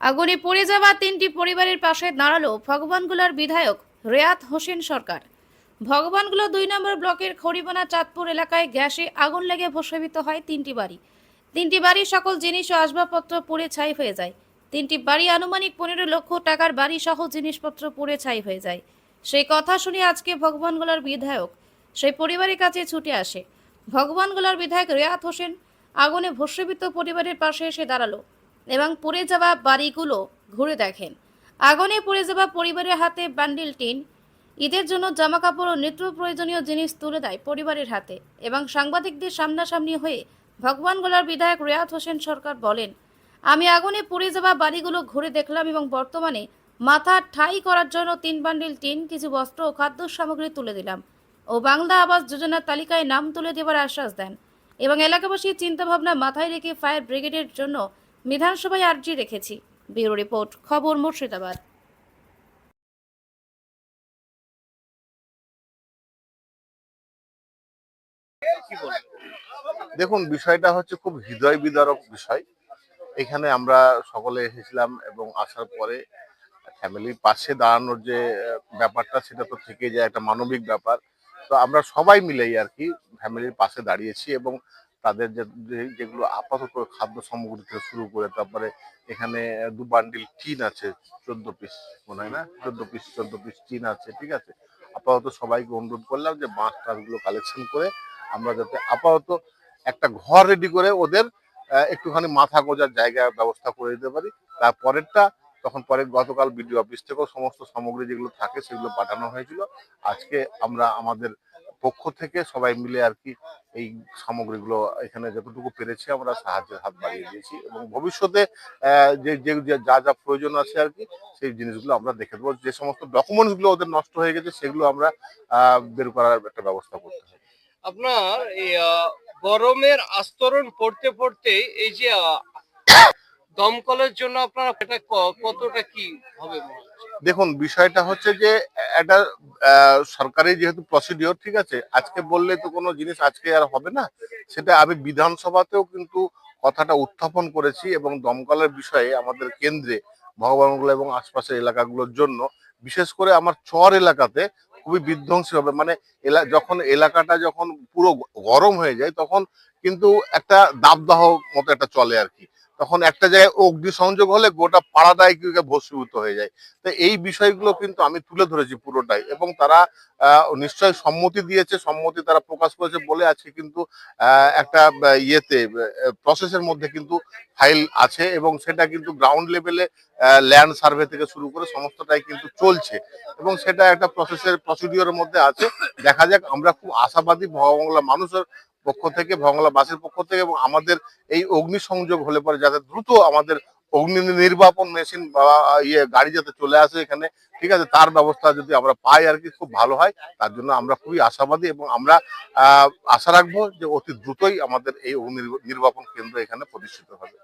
আগুনে পড়ে যাওয়া তিনটি পরিবারের পাশে দাঁড়াল ভগবানগুলার বিধায়ক রেয়াত হোসেন সরকার। ভগবানগুলো দুই নম্বর ব্লকের খড়িবানা চাঁদপুর এলাকায় গ্যাসে আগুন লেগে ভস্মীভূত হয় তিনটি বাড়ি। তিনটি বাড়ির সকল জিনিস ও আসবাবপত্র পুড়ে ছাই হয়ে যায়। তিনটি বাড়ি আনুমানিক পনেরো লক্ষ টাকার বাড়ি সহ জিনিসপত্র পুড়ে ছাই হয়ে যায়। সেই কথা শুনে আজকে ভগবানগোলার বিধায়ক সেই পরিবারের কাছে ছুটে আসে। ভগবানগোলার বিধায়ক রেয়াত হোসেন আগুনে ভস্মীভূত পরিবারের পাশে এসে দাঁড়াল। এবং পড়ে যাওয়া বাড়িগুলো ঘুরে দেখেন। আগুনে পড়ে যাওয়া পরিবারের হাতে বান্ডিল টিন, ঈদের জন্য জামা কাপড় ও নিত্য প্রয়োজনীয় জিনিস তুলে দেয় পরিবারের হাতে এবং সাংবাদিকদের সামনাসামনি হয়ে ভগবানগোলার বিধায়ক রেয়াত হোসেন সরকার বলেন, আমি আগুনে পুড়ে যাওয়া বাড়িগুলো ঘুরে দেখলাম এবং বর্তমানে মাথা ঠাই করার জন্য তিন বান্ডিল টিন, কিছু বস্ত্র ও খাদ্য সামগ্রী তুলে দিলাম ও বাংলা আবাস যোজনার তালিকায় নাম তুলে দেওয়ার আশ্বাস দেন এবং এলাকাবাসীর চিন্তাভাবনা মাথায় রেখে ফায়ার ব্রিগেডের জন্য বিধানসভায় আর্জি রেখেছি। ব্যুরো রিপোর্ট, খবর মুর্শিদাবাদ। দেখুন, বিষয়টা হচ্ছে খুব হৃদয় বিদারক বিষয়। এখানে আমরা সকলে এসেছিলাম এবং আসার পরে ফ্যামিলির পাশে দাঁড়ানোর যে ব্যাপারটা, সেটা তো থেকে যায়, একটা মানবিক ব্যাপার। তো আমরা সবাই মিলেই আর কি ফ্যামিলির পাশে দাঁড়িয়েছি এবং তাদের যে যেগুলো আপাতত খাদ্য সামগ্রী থেকে শুরু করে তারপরে এখানে দু বান্ডিল টিন আছে, চোদ্দ পিস মনে হয় না? চোদ্দ পিস চোদ্দ পিস টিন আছে, ঠিক আছে? আপাতত সবাইকে অনুরোধ করলাম যে মাছ টাছগুলো কালেকশন করে আমরা যাতে আপাতত একটা ঘর রেডি করে ওদের একটুখানি মাথা গোজার জায়গা ব্যবস্থা করে দিতে পারি। তারপরেরটা তখন পরে গতকাল বিডিও অফিস থেকেও সমস্ত সামগ্রী যেগুলো থাকে সেগুলো পাঠানো হয়েছিল। আজকে আমরা আমাদের পক্ষ থেকে সবাই মিলে আর কি এই সামগ্রীগুলো এখানে যতটুকু পেরেছি আমরা সাহায্যের হাত বাড়িয়ে দিয়েছি এবং ভবিষ্যতে যে যে যে, যা প্রয়োজন আছে আর কি, সেই জিনিসগুলো আমরা দেখে দেবো। যে সমস্ত ডকুমেন্টসগুলো ওদের নষ্ট হয়ে গেছে, সেগুলো আমরা বের করার একটা ব্যবস্থা করতে হবে। আপনার গরমের আস্তরণ পড়তে পড়তে এই যে দমকলের জন্য আপনার এটা কতটা কি হবে দেখুন বিষয়টা হচ্ছে যে আহ, সরকারি যেহেতু প্রসিডিওর ঠিক আছে? আজকে বললে তো কোনো জিনিস আজকে আর হবে না। সেটা আমি বিধানসভাতেও কিন্তু কথাটা উত্থাপন করেছি এবং দমকলের বিষয়ে আমাদের কেন্দ্রে ভগবানগুলো এবং আশপাশের এলাকাগুলোর জন্য বিশেষ করে আমার চর এলাকাতে খুবই বিধ্বংসী হবে। মানে যখন এলাকাটা যখন পুরো গরম হয়ে যায় তখন কিন্তু একটা দাবদাহ মতো একটা চলে আর কি। তখন একটা জায়গায় অগ্নিসংযোগ হলে গোটা পাড়াটাই ভস্মীভূত হয়ে যায়। তো এই বিষয়গুলো কিন্তু আমি তুলে ধরেছি পুরোটাই এবং তারা আহ, নিশ্চয়ই সম্মতি দিয়েছে সম্মতি তারা প্রকাশ করেছে বলে আজকে কিন্তু একটা ইয়েতে প্রসেসের মধ্যে কিন্তু ফাইল আছে এবং সেটা কিন্তু গ্রাউন্ড লেভেলে ল্যান্ড সার্ভে থেকে শুরু করে সমস্তটাই কিন্তু চলছে এবং সেটা একটা প্রসেসের প্রসিডিওর মধ্যে আছে। দেখা যাক আমরা খুব আশাবাদী ভগবাংলা মানুষের পক্ষ থেকে ভঙ্গলা বাসের পক্ষ থেকে এবং আমাদের এই অগ্নি সংযোগ হলে পরে যাতে দ্রুত আমাদের অগ্নি নির্বাপন মেশিন বা ইয়ে গাড়ি যাতে চলে আসে এখানে ঠিক আছে? তার ব্যবস্থা যদি আমরা পাই আর কি খুব ভালো হয়। তার জন্য আমরা খুবই আশাবাদী এবং আমরা আহ, আশা রাখব যে অতি দ্রুতই আমাদের এই অগ্নি নির্বাপন কেন্দ্র এখানে প্রতিষ্ঠিত হবে।